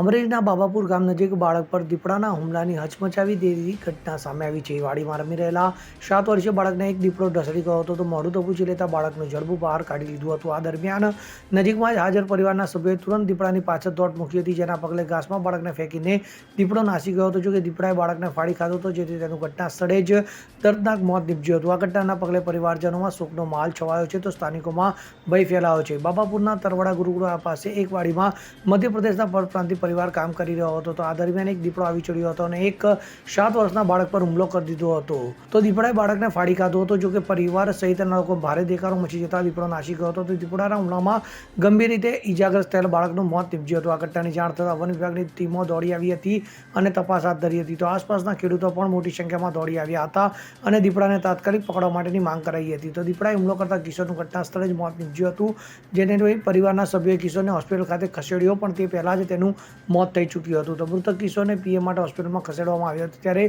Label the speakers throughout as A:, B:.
A: અમરેલીના બાબાપુર ગામ નજીક બાળક પર દીપડાના હુમલાની હચમચાવી દેવી ઘટના સામે આવી છે. વાડીમાં રમી રહેલા સાત વર્ષીય બાળકને એક દીપડો ઢસડી ગયો હતો તો મોઢું તપૂચી લેતા બાળકનું જડબું બહાર કાઢી લીધું હતું. આ દરમિયાન નજીકમાં જ હાજર પરિવારના સભ્યોએ તુરંત દીપડાની પાછળ દોટ મૂકી હતી, જેના પગલે ઘાસમાં બાળકને ફેંકીને દીપડો નાસી ગયો હતો. જોકે દીપડાએ બાળકને ફાડી ખાધો હતો, જેથી તેનું ઘટના સ્થળે જ દર્દનાક મોત નીપજ્યું હતું. આ ઘટનાના પગલે પરિવારજનોમાં શોકનો માલ છવાયો છે તો સ્થાનિકોમાં ભય ફેલાયો છે. બાબાપુરના તરવડા ગુરુકુળા પાસે એક વાડીમાં મધ્યપ્રદેશના પરપ્રાંતિ પરિવાર કામ કરી રહ્યો હતો તો આ દરમિયાન એક દીપડો આવી ચડ્યો હતો અને એક સાત વર્ષના બાળક પર હુમલો કરી દીધો હતો. તો દીપડાએ બાળકને ફાડી કાઢો હતો. જો કે પરિવાર સહિતના લોકો ભારે દેકારો મચી જતા દીપડો નાસી ગયો હતો. તો દીપડાના હુમલામાં ગંભીર રીતે ઈજાગ્રસ્ત થયેલ બાળકનું મોત નીપજ્યું હતું. આ ઘટનાની જાણ થતાં વન વિભાગની ટીમો દોડી આવી હતી અને તપાસ હાથ ધરી હતી. તો આસપાસના ખેડૂતો પણ મોટી સંખ્યામાં દોડી આવ્યા હતા અને દીપડાને તાત્કાલિક પકડવા માટેની માંગ કરાઈ હતી. તો દીપડાએ હુમલો કરતા કિશોરનું ઘટના સ્થળે જ મોત નીપજ્યું હતું. જેને પરિવારના સભ્યોએ કિશોરને હોસ્પિટલ ખાતે ખસેડ્યો, પણ તે પહેલાં જ તેનું મોત થઈ ચૂક્યું હતું. તો મૃતક કિશોરને પીએમ માટે હોસ્પિટલમાં ખસેડવામાં આવ્યો હતો. ત્યારે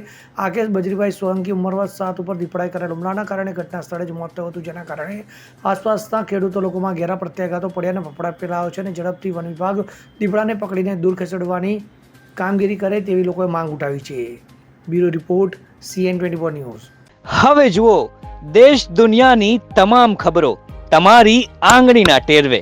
A: આકેશ બજરીભાઈ સોલંકી ઉંમર વર્ષ સાત ઉપર દીપડાઈ કરેલ હુમલાના કારણે ઘટના સ્થળે જ મોત થયું હતું. જેના કારણે આસપાસના ખેડૂતો લોકોમાં ઘેરા પ્રત્યાઘાતો પડ્યા અને ફફડાટ ફેલાયો છે અને ઝડપથી વન વિભાગ દીપડાને પકડીને દૂર ખસેડવાની કામગીરી કરે તેવી લોકોએ માંગ ઉઠાવી છે. Bureau report, CN twenty four news.
B: હવે જુઓ, દેશ દુનિયાની તમામ ખબરો તમારી આંગળીના ટેરવે.